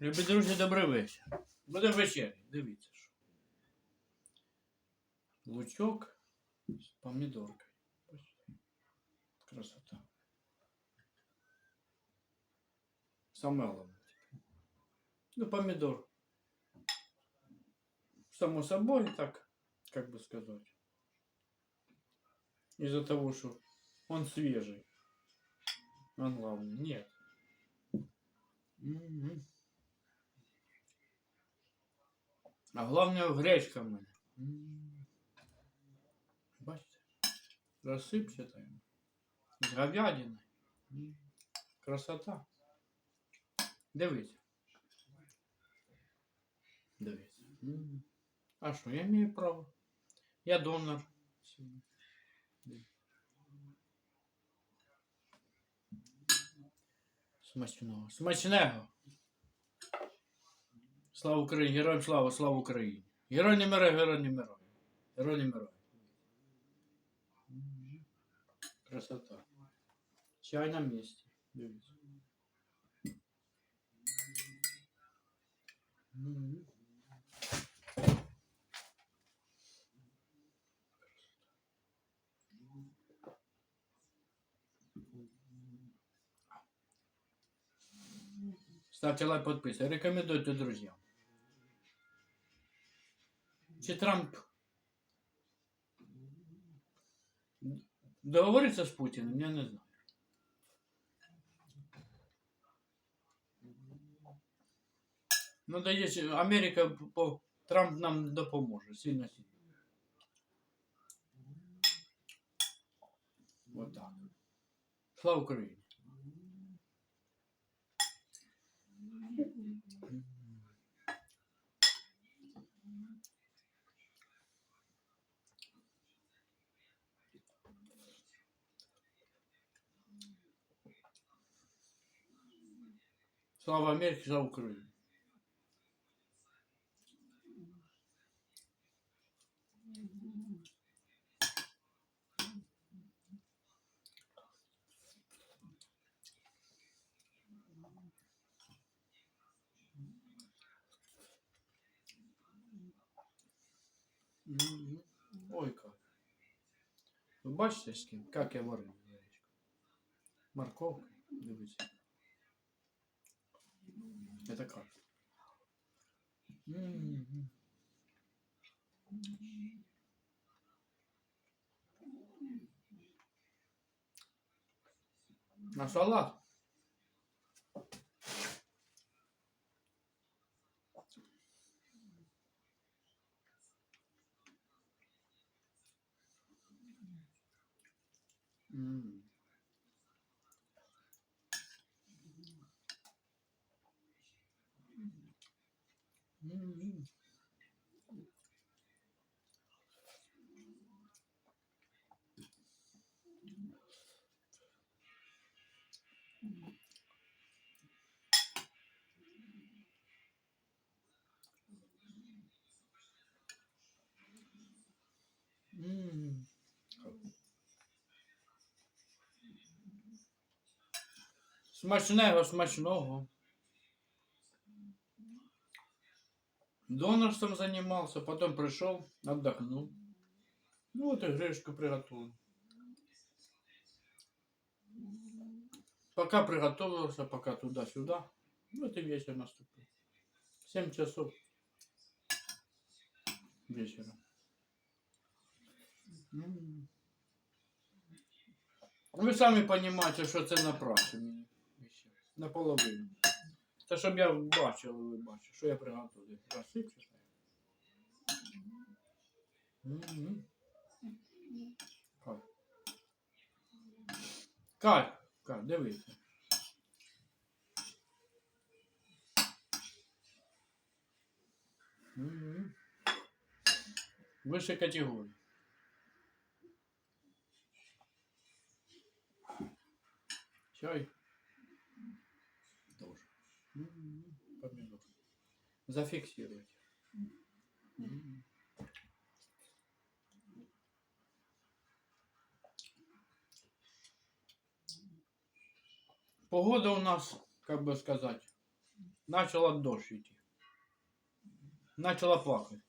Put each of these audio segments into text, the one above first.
Любі друзі, добрий вечір. Буде вечері, дивіться. що. Лучок з помідоркою. Бачите? Красота. Саме головне. Ну, помидор. Само собой, так, как бы сказать. Из-за того, что он свежий. Он главный. Нет. Мгм. А главное гречка в мене. М. Бачите? Розсипчата. З говядиною. М. Красота. Дивіться. Дивіться. М. А що, я маю право. Я донор. Смачного. Смачного. Слава Україні! Героям слава, слава Україні! Герой не мирай, герой не мирай. Герой не мирай. Красота. Чай на місці. Дивіться. Ставьте лайк, подписывайтесь. Рекомендуйте друзьям. Чи Трамп договориться с Путиным, я не знаю. Ну, если Америка, по, Трамп нам допоможе, сильно сильно. Вот так. Слава Україні! Слава Америке, слава Україні! Мгм. Ой, как. Ви бачите з ким? Як я варив гречку? Морковка, дивіться. Это как? М. На салат? М. Смачного, смачного. Донорством занимался, потом пришел, отдохнул. Ну вот и гречку приготовил. Пока приготовился, пока туда-сюда. Вот и вечер наступил. 7 часов вечера. М. Ви самі розумієте, що це напрашення. ще. Наполовину. Це щоб я бачив, ви бачите, що я приготую. Красив чи Кай. Кай, Кай, дивися. Вища категорія. Чай. Зафиксировать. Погода у нас, как бы сказать, Начала дощ идти. Начала плакать.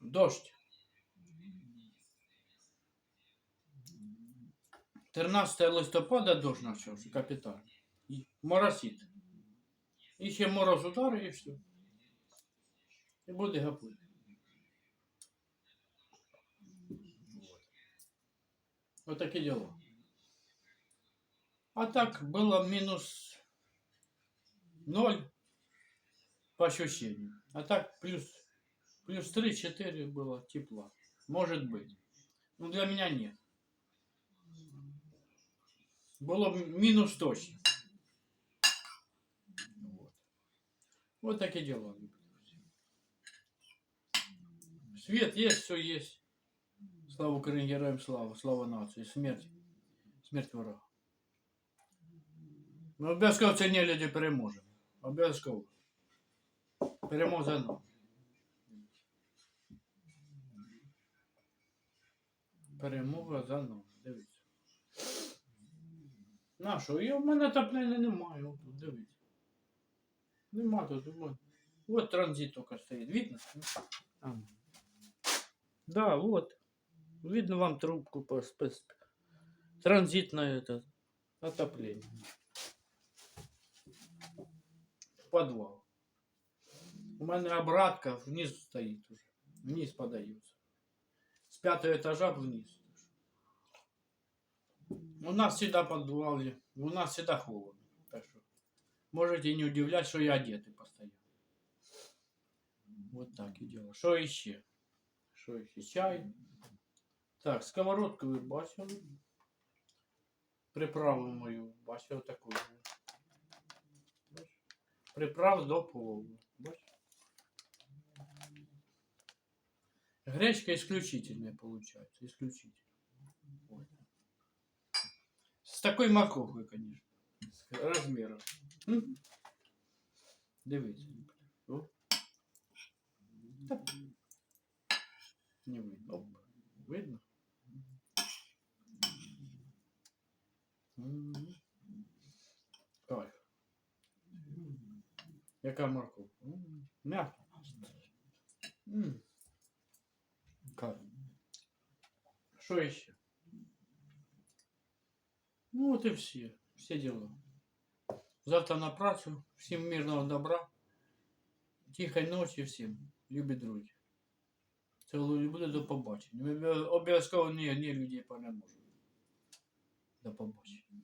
Дождь. 13 листопада дощ почався, капітально. І Моросить. І ще мороз удари і все. І буде гапути. Вот такие дела. А так было минус ноль по ощущениям. А так плюс, плюс 3-4 было тепла. Может быть. Но для меня нет. Было б минус точно. Вот такие дела. Свет есть, все есть. Слава Україні, героям слава, слава нації, смерть, смерть ворога. Ми обов'язково це не люди переможемо. Обов'язково. Перемога за нами. Перемога за нами. Дивіться. Нашого? І в мене топлення немає. От тут, дивіться. Нема тут. От, от транзит тільки стоїть. Видно? А. Да, вот. Видно вам трубку по спец... Транзитное это отопление. Подвал. У меня обратка вниз стоит уже. Вниз подается. С пятого этажа вниз. У нас всегда подвале. У нас всегда холодно. Можете не удивлять, что я одетый постоянно. Вот так и дело. Что еще? Что еще? Чай. Так, сковородку ви бачили. Приправу мою бачив таку. Бач? Приправ до плову. Бач? Гречка исключительная получается. Исключительно. Вот. С такой морковкой, конечно С размером. М? Дивіться. О. Так. Не видно. Оп. Видно? М. Кайф. Яка морковка? М, М'яко. М. Кайф. Що ще? Ну от і всі. Всі діла. Завтра на працю. Всім мирного добра. Тихої ночі всім. Любі друзі. Цілую буде до побачення. Ми обов'язково ні, ні людей переможемо. До побачення.